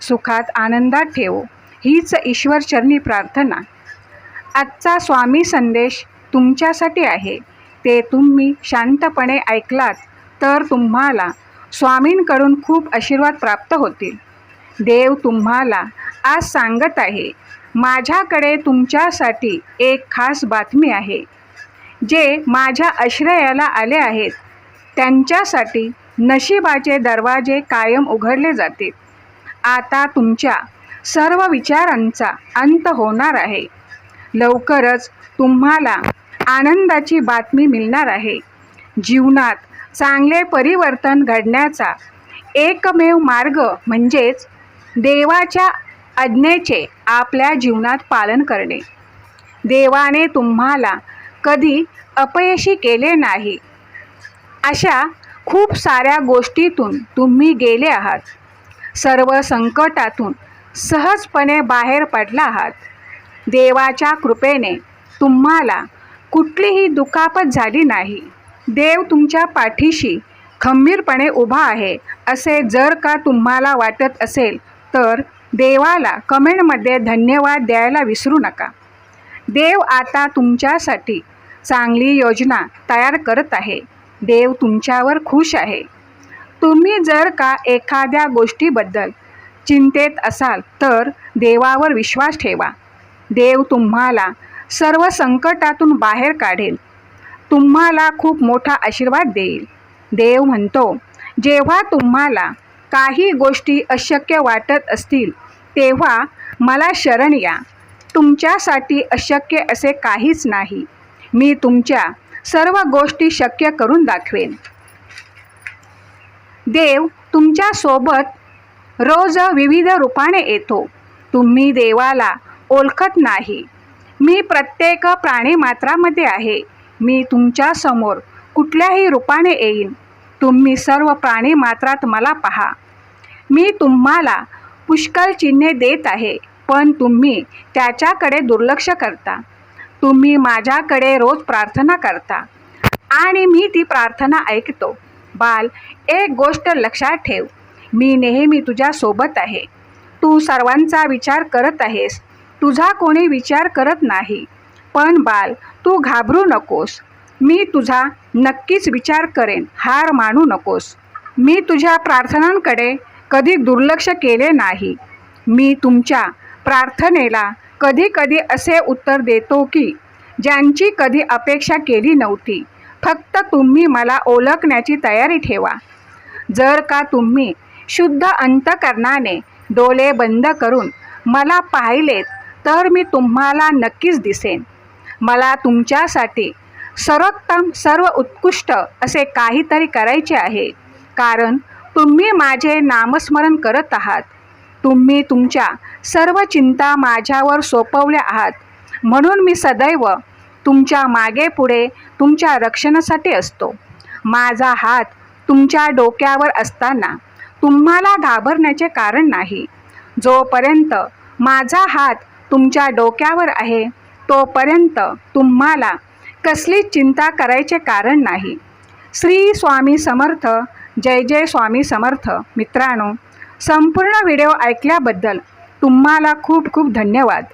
सुखात आनंदात ठेवो. हीच ईश्वरचरणी प्रार्थना. आजचा स्वामी संदेश तुमच्यासाठी आहे. ते तुम्ही शांतपणे ऐकलात तर तुम्हाला स्वामींकडून खूप आशीर्वाद प्राप्त होतील. देव तुम्हाला आज सांगत आहे माझ्याकडे तुमच्यासाठी एक खास बातमी आहे. जे माझ्या आश्रयाला आले आहेत. त्यांच्यासाठी नशिबाचे दरवाजे कायम उघडले जातील. आता तुमच्या सर्व विचारांचा अंत होणार आहे. लवकरच तुम्हाला आनंदाची बातमी मिळणार आहे. जीवनात चांगले परिवर्तन घडण्याचा एकमेव मार्ग म्हणजेच देवाच्या आज्ञेचे आपल्या जीवनात पालन करणे. देवाने तुम्हाला कधी अपयशी केले नाही. अशा खूप साऱ्या गोष्टीतून तुम्ही गेले आहात. सर्व संकटातून सहजपणे बाहेर पडला आहात. देवाच्या कृपेने तुम्हाला कुठलीही दुखापत झाली नाही. देव तुमच्या पाठीशी खंबीरपणे उभा आहे असे जर का तुम्हाला वाटत असेल तर देवाला कमेंटमध्ये धन्यवाद द्यायला विसरू नका. देव आता तुमच्यासाठी चांगली योजना तयार करत आहे. देव तुमच्यावर खुश आहे. तुम्ही जर का एखाद्या गोष्टीबद्दल चिंतेत असाल तर देवावर विश्वास ठेवा. देव तुम्हाला सर्व संकटातून बाहेर काढेल. तुम्हाला खूप मोठा आशीर्वाद देईल. देव म्हणतो जेव्हा तुम्हाला काही गोष्टी अशक्य वाटत असतील तेव्हा मला शरण या. तुमच्यासाठी अशक्य असे काहीच नाही. मी तुमच्या सर्व गोष्टी शक्य करून दाखवेन. देव तुमच्यासोबत रोज विविध रूपाने येतो. तुम्ही देवाला ओळखत नाही. मी प्रत्येक प्राणीमात्रामध्ये आहे. मी तुमच्यासमोर कुठल्याही रूपाने येईन. तुम्ही सर्व प्राणीमात्रात मला पहा. मी तुम्हाला पुष्कळ चिन्हे देत आहे पण तुम्ही त्याच्याकडे दुर्लक्ष करता. तुम्ही माझ्याकडे रोज प्रार्थना करता. आणि मी ती प्रार्थना ऐकतो. बाल एक गोष्ट लक्षात ठेव. मी नेहमी तुझ्यासोबत आहे. तू सर्वांचा विचार करत आहेस. तुझा कोणी विचार करत नाही. पण बाल तू घाबरू नकोस. मी तुझा नक्कीच विचार करेन हार मानू नकोस. मी तुझ्या प्रार्थनांकडे कधी दुर्लक्ष केले नाही. मी तुमच्या प्रार्थनेला कधी कधी असे उत्तर देतो की ज्यांची कधी अपेक्षा केली नव्हती फक्त तुम्ही मला ओळखण्याची तयारी ठेवा. जर का तुम्ही शुद्ध अंतकरणाने डोळे बंद करून मला पाहिलेत तर मी तुम्हाला नक्कीच दिसेन. मला तुमच्यासाठी सर्वोत्तम सर्व उत्कृष्ट असे काहीतरी करायचे आहे. कारण तुम्ही माझे नामस्मरण करत आहात. तुम्ही तुमच्या सर्व चिंता माझ्यावर सोपवल्या आहात. म्हणून मी सदैव तुमच्या मागे पुढे तुमच्या रक्षणासाठी असतो. माझा हात तुमच्या डोक्यावर असताना तुम्हाला घाबरण्याचे कारण नाही. जोपर्यंत माझा हात तुमच्या डोक्यावर आहे तोपर्यंत तुम्हाला कसली चिंता करायचे कारण नाही. श्री स्वामी समर्थ जय जय स्वामी समर्थ. मित्रांनो संपूर्ण व्हिडिओ ऐकल्याबद्दल तुम्हाला खूप खूप धन्यवाद.